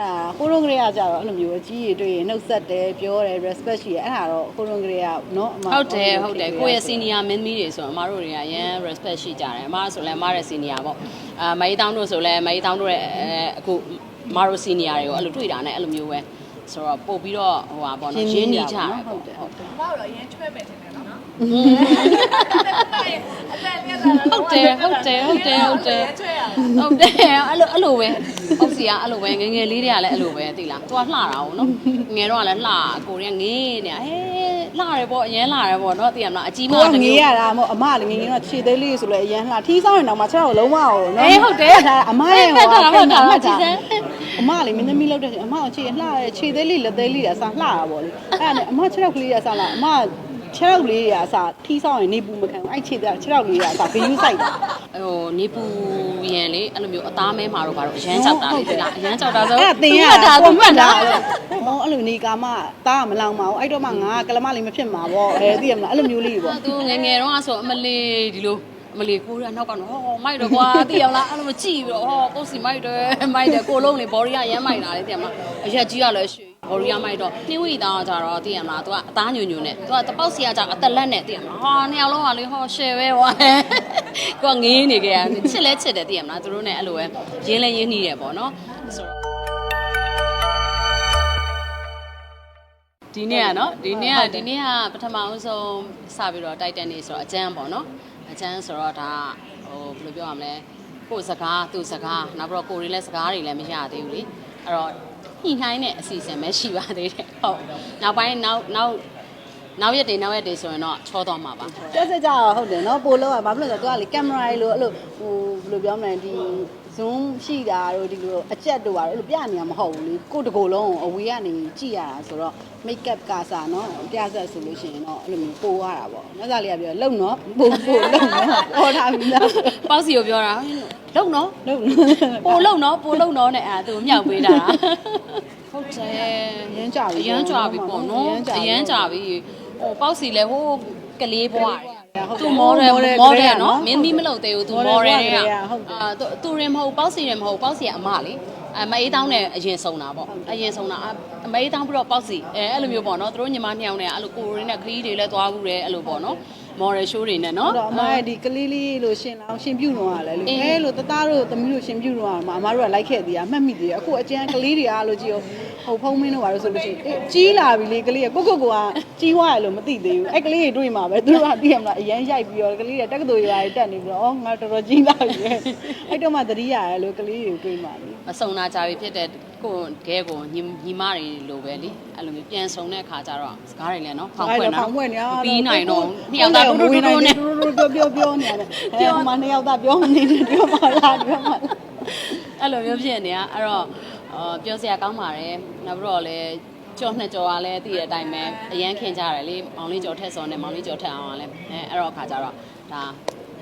အာကိုရုံးကလေးကကြတော့အဲ့လိုမျိုးအကြီးကြီးတွေ့ရင်နှုတ်ဆက်တယ်ပြောတယ် respect ရှိတယ်အဲ့ဒါတော့ကိုရုံးကလေးကနော်အမဟုတ်တယ်ဟုတ်တယ်ကိုယ့်ရဲ့ senior မင်းသမီးတွေဆိုတော့အမတို့တွေကရန် respect ရှိကြတယ်အမဆိုလည်းအမရဲ့ senior ပေါ့အာမကြီးတောင်းတို့ဆိုလည်းမကြီးတောင်းတို့ရဲ့အဲအခုအမတို့ senior တွေကိုအဲ့လိုတွေ့တာနဲ့အဲ့လိုမျိုးပဲဆိုတော့ပို့ပြီးတော့ဟိုပါပေါ့နော်ရင်းနှီးကြတယ်ဟုတ်တယ်ဟုတ်တယ်ဘာလို့လဲအရင်ချွဲမယ်ထင်တယ်နော်အသက်ပြက်လာတာ ဟုတ်တယ်ဟုတ်တယ်ဟုတ်တယ်ဟုတ်တယ်ချွဲရဟုတ်တယ်အဲ့လိုအဲ့လိုပဲဟုတ်စီကအဲ့လိုပဲငယ်ငယ်လေးတွေကလည်းအဲ့လိုပဲသိလားသူကလှတာ哦နော်ငယ်တော့ကလည်းလှကိုရီးယားငေးနေဟဲလှတယ်ပေါ့အရင်လှတယ်ပေါ့နော်သိရမလားအကြီးမကိုကတစ်ငေးမျိုးရတာမဟုတ်အမလည်းငေးငေးတော့ခြေသေးလေးဆိုလဲအရန်လှထီးဆောင်ရင်တော့မှချက်တော့လုံးဝအောင်နော်အေးဟုတ်တယ်ဒါအမရဲ့ဖတ်တာဖတ်တာမှတ်ကြည့်စမ်းအမလည်းမင်းသမီးလောက်တဲ့အမကိုခြေလှတယ်ခြေသေးလေးလက်သေးလေးကစားလှတာပေါ့လေအဲ့ဒါနဲ့အမခြေထောက်ကလေးကစားလာအမ ခြေထောက်လေးတွေကစားထီးဆောင်ရင်နေပူမခံဘူးအဲ့ခြေသေးခြေထောက်လေးကစားဘီယူဆိုင်တာဟိုနေပူရန်လေအဲ့လိုမျိုးအသားမဲမှာတော့ဘာလို့အရန်ကြောက်တာလေသိလားအရန်ကြောက်တာဆိုအဲ့ဒါတင်ရတာသူမှတ်တာဟောအဲ့လိုနေကာမတားမလောင်ပါဘူးအဲ့တော့မှငါကလမလေးမဖြစ်မှာပေါ့အဲသိရမလားအဲ့လိုမျိုးလေးပေါ့သူငယ်ငယ်တော့ဆိုအမလေးဒီလိုအမလေးကိုရနောက်ကတော့ဟောမိုက်တော့ကွာသိရမလားအဲ့လိုမကြည့်ပြီးတော့ဟောကိုစီမိုက်တယ်မိုက်တယ်ကိုလုံးလေဘော်ရီကရမ်းမိုက်တာလေသိရမလားအရက်ကြီးကလည်းရွှေ ဘော်ရီကမိုက်တော့နှင်းဝီသားကြတော့သိရမလားသူကအသားညွညွနဲ့သူကတပေါက်စီကကြအသက်လက်နဲ့သိရမလားဟာနှစ်ယောက်လုံးကလေဟောရှယ်ပဲဟောကိုကငေးနေကြရချစ်လဲချစ်တယ်သိရမလားသူတို့နဲ့အဲ့လိုပဲရင်းလဲရင်းနှီးတယ်ပေါ့နော်ဆိုတော့ဒီနေ့ကနော်ဒီနေ့ကဒီနေ့ကပထမအဆုံးစပြီးတော့တိုက်တက်နေဆိုတော့အကျန်းပေါ့နော်အကျန်းဆိုတော့ဒါဟိုဘယ်လိုပြောရမလဲကိုယ်စကားသူ့စကားနောက်ပြီးတော့ကိုယ်တွေလည်းစကားတွေလည်းမရသေးဘူးလေအဲ့တော့ ညှိနှိုင်းတဲ့အစီအစဉ်ပဲရှိပါသေးတယ်ဟုတ်နောက်ပိုင်းနောက်နောက်နောက်ရက်တွေနောက်ရက်တွေဆိုရင်တော့ချောသွားမှာပါတက်စကြတော့ဟုတ်တယ်နော်ပိုလို့ကဘာဖြစ်လို့လဲဆိုတော့သူကလေကင်မရာလေးလို့အဲ့လိုဟိုဘယ်လိုပြောမလဲဒီ zoom ရှိတာတို့ဒီလိုအကြက်တို့ပါအဲ့လိုပြနေရမဟုတ်ဘူးလေကိုယ့်တကိုယ်လုံးအဝေးကနေကြည့်ရတာဆိုတော့ make up ကစားနော်ပြဆက်ဆိုလို့ရှိရင်တော့အဲ့လိုမျိုးပိုရတာပေါ့နောက်စားလေးကပြောလုံနော်ပိုပိုလုံနော်ပေါ်ထားပြီလားပေါ့စီကိုပြောတာလုံနော်လုံပိုလုံနော်ပိုလုံနော်နဲ့အဲသူမြောက်ပေးတာဟုတ်တယ်ရမ်းကြပြီအရန်ကြပြီပေါ့နော်အရန်ကြပြီဟိုပေါ့စီလဲဟိုးကလေးဘွား သူမော်ဒယ်မော်ဒယ်နော်မင်းမီးမလုပ်သေးဘူးသူမော်ဒယ်တွေကအာသူရင်မဟုတ်ပေါ့စီရင်မဟုတ်ပေါ့စီကအမလေအမအေးတောင်းနဲ့အရင်ဆုံးတာပေါ့အရင်ဆုံးတာအမအေးတောင်းပြီးတော့ပေါ့စီအဲအဲ့လိုမျိုးပေါ့နော်သူတို့ညီမနှစ်ယောက်နဲ့အဲ့လိုကိုရင်းနဲ့ခရီးတွေလည်းသွားဘူးတယ်အဲ့လိုပေါ့နော်မော်ဒယ်ရှိုးတွေနဲ့နော်တော့အမရဲ့ဒီကလေးလေးလို့ရှင်လောင်ရှင်ပြုတ်တော့ရလဲလို့အေးအဲလို့တသားတို့သမီးတို့ရှင်ပြုတ်တော့ရမှာအမတို့ကလိုက်ခဲ့သေးတာမှတ်မိသေးတယ်အခုအကျန်းကလေးတွေအားလို့ကြည့်အောင် ဟိုဖုံးမင်းတို့ပါလို့ဆိုလို့ရှိရင်အေးကြီးလာပြီလေကလေးကကိုကိုကိုကကြီးွားရလို့မသိသေးဘူးအဲကလေးတွေတွေ့မှာပဲသူတို့ကသိရမလားအရန်ရိုက်ပြီးတော့ကလေးတွေတက္ကသိုလ်ရာတွေတက်နေပြီးတော့ဩငါတော်တော်ကြီးလာပြီပဲအဲ့တော့မှသတိရတယ်လို့ကလေးတွေတွေ့မှာလေမဆုံနာကြပြီဖြစ်တဲ့ကိုခဲကိုညီညီမတွေလိုပဲလေအဲ့လိုမျိုးပြန်ဆုံတဲ့အခါကျတော့စကားတွေလည်းနော်ဖောင်ဖွင့်တာဖောင်ဖွင့်နေပြီးနိုင်တော့နှစ်ယောက်သားတူတူတူနဲ့ပြောပြောပြောနေရတယ်ပြောမှနှစ်ယောက်သားပြောနေတယ်ပြောမှလားပြောမှလားအဲ့လိုမျိုးဖြစ်နေတာအဲ့တော့ အော်ပြောစရာကောင်းပါတယ်နောက်ပြီးတော့လည်းကြော်နှစ်ကြော်ကလည်းသိတဲ့အတိုင်းပဲအရန်ခင်ကြတယ်လေမောင်လေးကြော်ထက်စောနဲ့မောင်လေးကြော်ထက်အောင်ကလည်းအဲအဲ့တော့အခါကျတော့ဒါ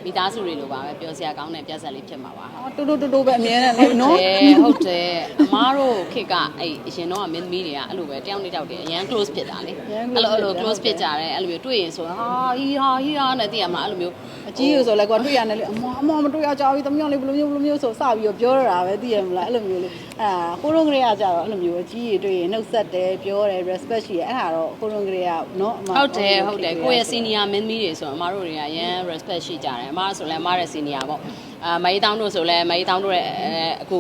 မိသားစုတွေလိုပါပဲပြောစရာကောင်းတဲ့ပြဿနာလေးဖြစ်မှာပါတူတူတူတူပဲအမြဲတမ်းလေနော်တယ်ဟုတ်တယ်အမားတို့ခေတ်ကအဲ့အရင်တော့ကမင်းသမီးတွေကအဲ့လိုပဲတယောက်နဲ့တယောက်တည်းအရန် close ဖြစ်တာလေအဲ့လိုအဲ့လို close ဖြစ်ကြတယ်အဲ့လိုမျိုးတွေ့ရင်ဆိုဟာဟီဟာဟီဟာနဲ့သိရမလားအဲ့လိုမျိုးအကြီးလို့ဆိုလဲကွာတွေ့ရတယ်လေအမအမမတွေ့ရကြဘူးသမီးအောင်လေးဘယ်လိုမျိုးဘယ်လိုမျိုးဆိုစပြီးတော့ပြောရတာပဲသိရမလားအဲ့လိုမျိုးလေအာကိုရုံးကလေးကကြတော့အဲ့လိုမျိုးအကြီးကြီးတွေ့ရင်နှုတ်ဆက်တယ်ပြောတယ် respect ရှိတယ်အဲ့ဒါတော့ကိုရုံးကလေးကနော်အမဟုတ်တယ်ဟုတ်တယ်ကိုယ့်ရဲ့ senior မင်းသမီးတွေဆိုရင်အမားတို့တွေကရန် respect ရှိကြတယ်အမားဆိုလည်းအမားရဲ့ senior ပေါ့အာမကြီးတောင်းတို့ဆိုလည်းမကြီးတောင်းတို့ရဲ့အဲအခု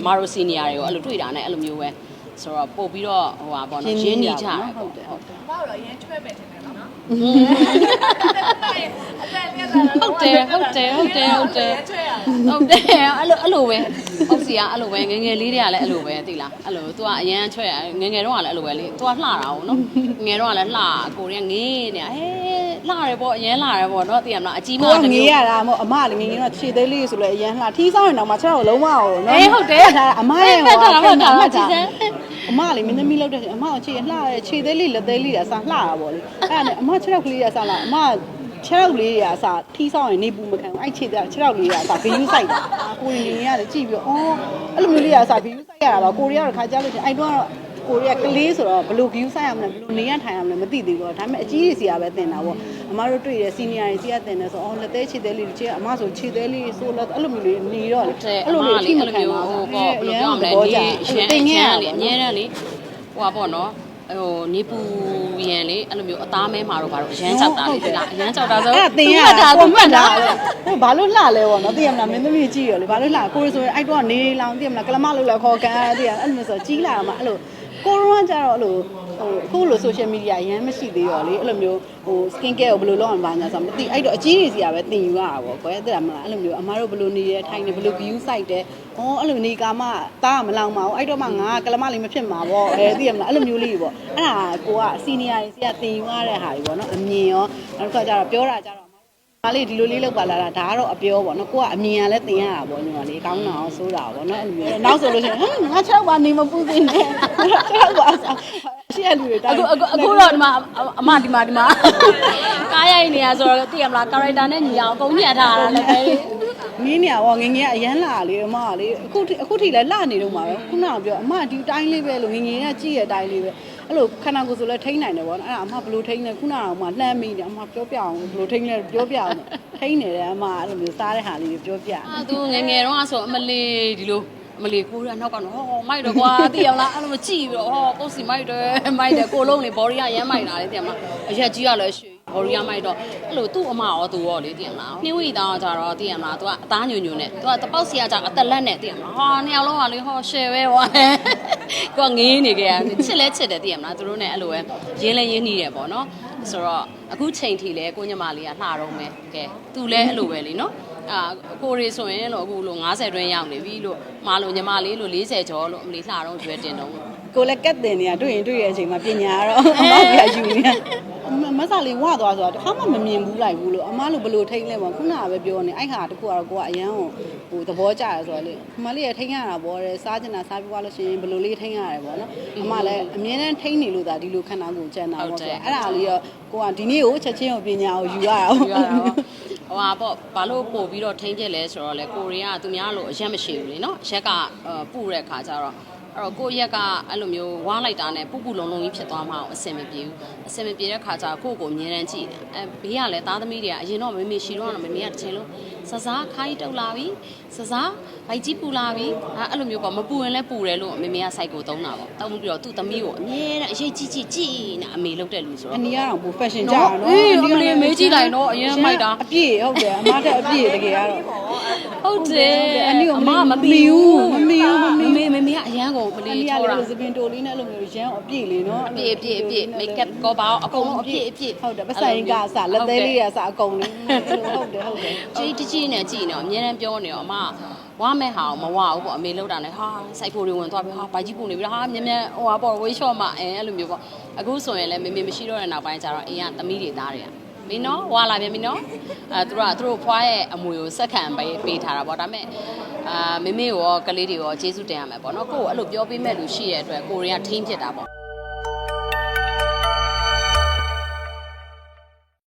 အမားတို့ senior တွေကိုအဲ့လိုတွေ့တာနဲ့အဲ့လိုမျိုးပဲဆိုတော့ပို့ပြီးတော့ဟိုပါပေါ့နော်ရင်းနှီးကြတယ်ဟုတ်တယ်ဟုတ်တယ်ဘာလို့လဲအရင်ချွဲမယ်ထင်တယ်နော်အသက်ပြက်လာတာ ဟုတ်တယ်ဟုတ်တယ်ဟုတ်တယ်ဟုတ်တယ် ချွဲရ ဟုတ်တယ်အဲ့လိုအဲ့လိုပဲဟုတ်စီကအဲ့လိုပဲငယ်ငယ်လေးတွေကလည်းအဲ့လိုပဲသိလားအဲ့လို तू ကအရန်ချွဲရငယ်ငယ်တော့ကလည်းအဲ့လိုပဲလေ तू ကလှတာ哦နော်ငယ်တော့ကလည်းလှကိုရီးယားငေးနေဟဲလှတယ်ပေါ့အရန်လှတယ်ပေါ့နော်သိရမလားအကြီးမ ကိုက တစ် ငေး မျိုး ရတာမဟုတ်အမလည်းငေးငေးတော့ခြေသေးလေးဆိုလဲအရန်လှထီးဆောင်ရင်တော့မှချက်တော့လုံးဝအောင်နော် အေးဟုတ်တယ် ဒါအမရဲ့ ဖတ်တာဖတ်တာ မှတ် ကြ ည့်စမ်းအမလည်းမင်းသမီးလောက်တဲ့အမကိုခြေလှတယ်ခြေသေးလေးလက်သေးလေးကစားလှတာပေါ့လေအဲ့ဒါနဲ့အမခြေထောက်ကလေးကစားလာအမခြေထောက်လေးတွေကစားထီးဆောင်ရင်နေပူမခံဘူးအဲ့ခြေသေးခြေထောက်လေးတွေကစားဘီယူဆိုင်တာကိုရီနေရတယ်ကြည့်ပြီးအော်အဲ့လိုမျိုးလေးကစားဘီယူဆိုင်ရတာပါကိုရီကတော့ခါကြလို့ချင်းအဲ့တော့ ကိုရီးယားကလေးဆိုတော့ဘယ်လို view ဆိုင်ရမလဲဘယ်လိုနေရထိုင်ရမလဲမသိသေးဘူးပေါ့ဒါပေမဲ့အကြီးကြီးစီကပဲတင်တာပေါ့အမတို့တွေ့ရ senior တွေစီကတင်တယ်ဆိုအော်လက်သေးခြေသေးလေးတွေချေအမဆိုခြေသေးလေးဆိုတော့အဲ့လိုမျိုးလေးနေတော့လေတဲ့အဲ့လိုလေးအဲ့လိုမျိုးဟိုပေါ့ဘယ်လိုပြောမလဲနေရန်တင်ခဲ့ရလေအများတန်းလေဟိုပါပေါ့နော်ဟိုနေပူရန်လေအဲ့လိုမျိုးအသားမဲမှာတော့ဘာလို့အရန်ကြောက်တာလေဒီကအရန်ကြောက်တာဆိုအဲ့ဒါတင်ရတာတာကိုကိုမှမှတ်တ်တာတာဟိုဘာလို့လှလဲပေါ့နော်သိရမလားမင်းသမီးကြည့်ရလေဘာလို့လှကိုရဆိုရင်အဲ့တော့နေလောင်သိရမလားကလမလို့လည်းခေါ်ကန်သိရအဲ့လိုမျိုးဆိုကြီးလာမှာအဲ့လို ကိုရောကကြတော့အဲ့လိုဟိုအခုလို social media ရမ်းမရှိသေးရောလေအဲ့လိုမျိုးဟို skin care ကိုဘယ်လိုလုပ်အောင်ပါညာဆိုတော့မသိအဲ့တော့အကြီးကြီးစီကပဲတင်ယူရတာပေါ့ကွယ်သိရမလားအဲ့လိုမျိုးအမားတို့ဘယ်လိုနေရထိုင်နေဘယ်လို view site တဲ့ဩအဲ့လိုနေကာမှတားမလောင်ပါဘူးအဲ့တော့မှငါကလမလေးမဖြစ်မှာပေါ့အဲသိရမလားအဲ့လိုမျိုးလေးပေါ့အဲ့ဒါကိုက senior တွေစီကတင်ယူရတဲ့ဟာတွေပေါ့နော်အမြင်ရောနောက်တစ်ခါကျတော့ပြောတာကျတော့ မလေးဒီလိုလေးလောက်ပါလာတာဒါကတော့အပြောပေါ့နော်ကိုကအမြင်ရလဲတင်ရတာပေါ့ညီမလေးကောင်းတာအောင်ဆိုတာပေါ့နော်အဲ့လိုမျိုးနောက်ဆိုလို့ရှိရင်ဟမ်ငါ6ပါနေမပူသေးနဲ့6ပါရှေ့လူတွေတိုင်းအခုအခုအခုတော့ဒီမှာအမဒီမှာဒီမှာကားရိုက်နေရဆိုတော့သိရမလားကာရိုက်တာနဲ့ညီအောင်အကုန်ညှက်ထားတာလည်းပဲနင်းနေရပေါ့ငငယ်ကအရန်လာလေအမကလေအခုထိအခုထိလည်းလှနေတော့မှာပဲခုနကပြောအမဒီတိုင်းလေးပဲလို့ငငယ်ကကြည့်ရတဲ့အတိုင်းလေးပဲ အဲ့လိုခန္ဓာကိုယ်ဆိုလဲထိန်းနိုင်တယ်ပေါ့နော်အဲ့ဒါအမဘလို့ထိန်းလဲခုနကတော့မှလှမ်းမိတယ်အမပြောပြအောင်ဘလို့ထိန်းလဲပြောပြအောင်ထိန်းနေတယ်အမအဲ့လိုမျိုးစားတဲ့ဟာလေးတွေပြောပြအာသူငယ်ငယ်တော့ဆိုအမလေးဒီလိုအမလေးကိုရနောက်ကတော့ဟောမိုက်တော့ကွာသိရမလားအဲ့လိုမကြည့်ပြီးတော့ဟောကိုစီမိုက်တယ်မိုက်တယ်ကိုလုံးလေဘော်ရီယာရမ်းမိုက်တာလေသိရမလားအရက်ကြီးကလည်းရွှေဘော်ရီယာမိုက်တော့အဲ့လိုသူ့အမရောသူရောလေသိရမလားနှင်းဝီသားကြတော့သိရမလားသူကအသားညွညွနဲ့သူကတပေါက်စီကကြအသက်လက်နဲ့သိရမလားဟာနှစ်ယောက်လုံးကလေဟောရှယ်ပဲဟော ကိုကငေးနေကြရချစ်လဲချစ်တယ်သိရမလားသူတို့နဲ့အဲ့လိုပဲရင်းလဲရင်းနေတယ်ပေါ့နော်ဆိုတော့အခုချိန်ထိလဲကိုညမလေးကလှတော့မယ်ကဲသူလဲအဲ့လိုပဲလीနော်အာကိုရီဆိုရင်လို့အခုလို့90တွင်းရောက်နေပြီလို့မာလို့ညီမလေးလို့40ကျော်လို့အမလေးလှတော့ကျွဲတင်တော့ကိုလည်းကက်တင်နေတာတွေ့ရင်တွေ့ရတဲ့အချိန်မှာပညာကတော့အမောက်ပြယူနေမဆာလေးဝသွားဆိုတာတစ်ခါမှမမြင်ဘူးလိုက်ဘူးလို့အမလို့ဘလို့ထိန်းလဲပေါ့ခုနကပဲပြောနေအဲ့ခါတခုကတော့ကိုကအရန်ဟို ဟိုသဘောကျတယ်ဆိုတော့လေအမလေးရထိန်းရတာပေါ့တဲ့စားကျင်တာစားပြီးသွားလို့ရှိရင်ဘလို့လေးထိန်းရတယ်ပေါ့နော်အမလည်းအမြဲတမ်းထိန်းနေလို့ဒါဒီလိုခန္ဓာကိုယ်ကျန်တာပေါ့ဆိုတော့အဲ့ဒါလေးတော့ကိုကဒီနေ့ကိုချက်ချင်းကိုပညာကိုယူရတာယူရပေါ့တာပေါ့ဟိုဟာပေါ့ဘာလို့ပို့ပြီးတော့ထိန်းကျက်လဲဆိုတော့လေကိုရီးယားကသူများလို့အရက်မရှိဘူးလေနော်အရက်ကပူတဲ့ခါကျတော့အဲ့တော့ကိုယ့်ရက်ကအဲ့လိုမျိုးဝါးလိုက်တာနဲ့ပူပူလုံးလုံးကြီးဖြစ်သွားမှအောင်အဆင်မပြေဘူးအဆင်မပြေတဲ့ခါကျတော့ကိုယ့်ကိုအမြဲတမ်းကြည့်တယ်အဲဘေးကလည်းသားသမီးတွေကအရင်တော့မေမေရှိတော့တော့မေမေကတစ်ချိန်လုံးစစားခိုင်းတုတ်လာပြီစစားဗိုက်ကြီးပူလာပြီအဲအဲ့လိုမျိုးပေါ့မပူရင်လည်းပူတယ်လို့မေမေကစိုက်ကိုသုံးတာပေါ့တောင်းပြီးတော့သူ့သမီးကိုအမြဲတမ်းအရေးကြီးကြီးကြည့်နေအမေလုပ်တဲ့လူဆိုအတော့နီကတော့ဘူ fashion ကြတာနော်အေးအမလေးမေးကြည့်လိုက်တော့အရင်မိုက်တာအပြည့်ဟုတ်တယ်အမတက်အပြည့်တကယ်ကတော့ဟုတ်တယ်အနည်းကိုအမမမမမီမီဘူးဘူးမမီဘူးမမီဘူးမေမေမေကအရန်ကိုမအလေးနီကချောလေတာစပင်တိုလေးနဲ့အဲ့လိုမျိုးရမ်းအပြည့်လေးနော်အပြည့်အပြည့်အပြည့် makeup ကောပါအကုန်လုံးအပြည့်အပြည့်ဟုတ်တယ်ပစိုင်ကအစလက်သေးလေးကအစအကုန်လေးဟုတ်တယ်ဟုတ်တယ်ကြီးတကြီးနဲ့ကြည့်နေတော့အများတန်းပြောနေတော့အမဝါမဲ့ဟာမဝဘူးပေါ့အမေလောက်တာနဲ့ဟာစိုက်ဖို့တွေဝင်သွားပြီဟာဘိုက်ကြီးပုံနေပြီဟာမြန်မြန်ဟိုဟာပေါ့ဝေးရှော့မအဲအဲ့လိုမျိုးပေါ့အခုဆိုရင်လည်းမေမေမရှိတော့တဲ့နောက်ပိုင်းကျတော့အိမ်ကသမီးတွေသားတွေကမင်းနော်ဝါလာပြန်ပြီနော်အဲသူတို့ကသူတို့ဖွားရဲ့အမွေကိုစက်ခံပေးပေးထားတာပေါ့ဒါပေမဲ့အာမေမေရောကလေးတွေရောကျေးဇူးတင်ရမယ်ပေါ့နော်ကိုကိုအဲ့လိုပြောပေးမဲ့လူရှိတဲ့အတွက်ကိုရီးယားထိန်းဖြစ်တာပေါ့